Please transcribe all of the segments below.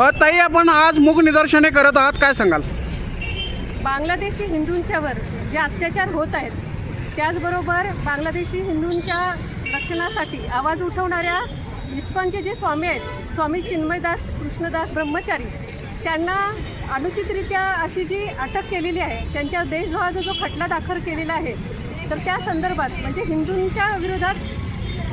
अ, ताई आपण आज मूक निदर्शने करत आहात. काय सांगाल? बांगलादेशी हिंदूंच्यावर जे अत्याचार होत आहेत त्याचबरोबर बांगलादेशी हिंदूंच्या रक्षणासाठी आवाज उठवणाऱ्या इस्कॉनचे जे स्वामी आहेत स्वामी चिन्मयदास कृष्णदास ब्रह्मचारी त्यांना अनुचितरित्या अशी जी अटक केलेली आहे त्यांच्या देशद्रोहाचा जो खटला दाखल केलेला आहे तर त्या संदर्भात म्हणजे हिंदूंच्या विरोधात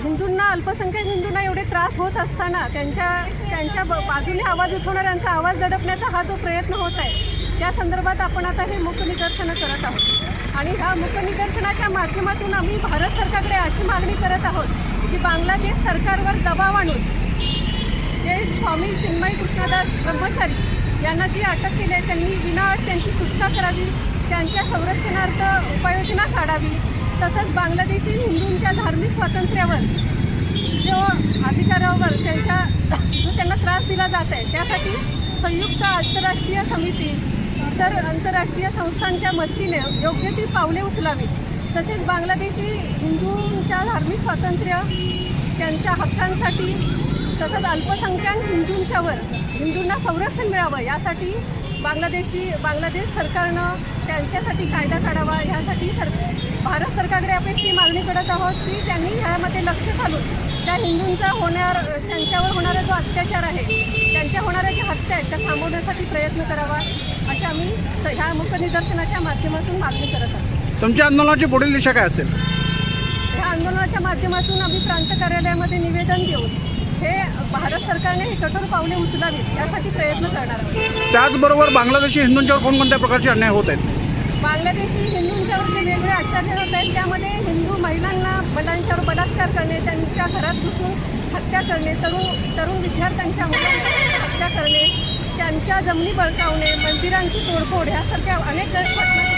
हिंदूंना अल्पसंख्याक हिंदूंना एवढे त्रास होत असताना त्यांच्या त्यांच्या ब- बाजूने आवाज उठवणाऱ्यांचा आवाज दडपण्याचा हा जो प्रयत्न होत आहे त्या संदर्भात आपण आता हे मुकनिदर्शनं करत आहोत. आणि ह्या मुकनिदर्शनाच्या माध्यमातून आम्ही भारत सरकारकडे अशी मागणी करत आहोत की बांगलादेश सरकारवर दबाव आणून जे स्वामी चिन्मय कृष्णदास ब्रह्मचारी यांना जी अटक केली आहे त्यांनी विनाअट त्यांची सुटका करावी त्यांच्या संरक्षणार्थ उपाययोजना काढावी तसंच बांगलादेशी हिंदूंच्या धार्मिक स्वातंत्र्यावर जो अधिकारावर त्यांच्या जो त्यांना त्रास दिला जात आहे त्यासाठी संयुक्त आंतरराष्ट्रीय समिती इतर आंतरराष्ट्रीय संस्थांच्या मदतीने योग्य ती पावले उचलावीत. तसेच बांगलादेशी हिंदूंच्या धार्मिक स्वातंत्र्य त्यांच्या हक्कांसाठी तसंच अल्पसंख्याक हिंदूंच्यावर हिंदूंना संरक्षण मिळावं यासाठी बांगलादेशी बांगलादेश सरकारनं त्यांच्यासाठी कायदा काढावा ह्यासाठी सर भारत सरकारकडे अपेक्षी मागणी करत आहोत की त्यांनी ह्यामध्ये लक्ष घालून त्या हिंदूंचा होणार त्यांच्यावर होणारा जो अत्याचार आहे त्यांच्या होणाऱ्या ज्या हत्या आहेत त्या थांबवण्यासाठी प्रयत्न करावा अशा आम्ही ह्या मुकनिदर्शनाच्या माध्यमातून मागणी करत आहोत. तुमच्या आंदोलनाची पुढील दिशा काय असेल? ह्या आंदोलनाच्या माध्यमातून आम्ही प्रांत कार्यालयामध्ये निवेदन देऊन हे भारत सरकारने हे कठोर पावले उचलावीत यासाठी प्रयत्न करणार आहोत. त्याचबरोबर बांगलादेशी हिंदूंच्यावर कोणकोणत्या प्रकारचे अन्याय होत आहेत? बांगलादेशी हिंदूंच्यावर जे वेगवेगळे अत्याचार होत आहेत त्यामध्ये हिंदू महिलांना महिलांच्यावर बलात्कार करणे त्यांच्या घरात घुसून हत्या करणे तरुण तरुण विद्यार्थ्यांच्या हत्या करणे त्यांच्या जमिनी बळकावणे मंदिरांची तोडफोड ह्यासारख्या अनेक घटना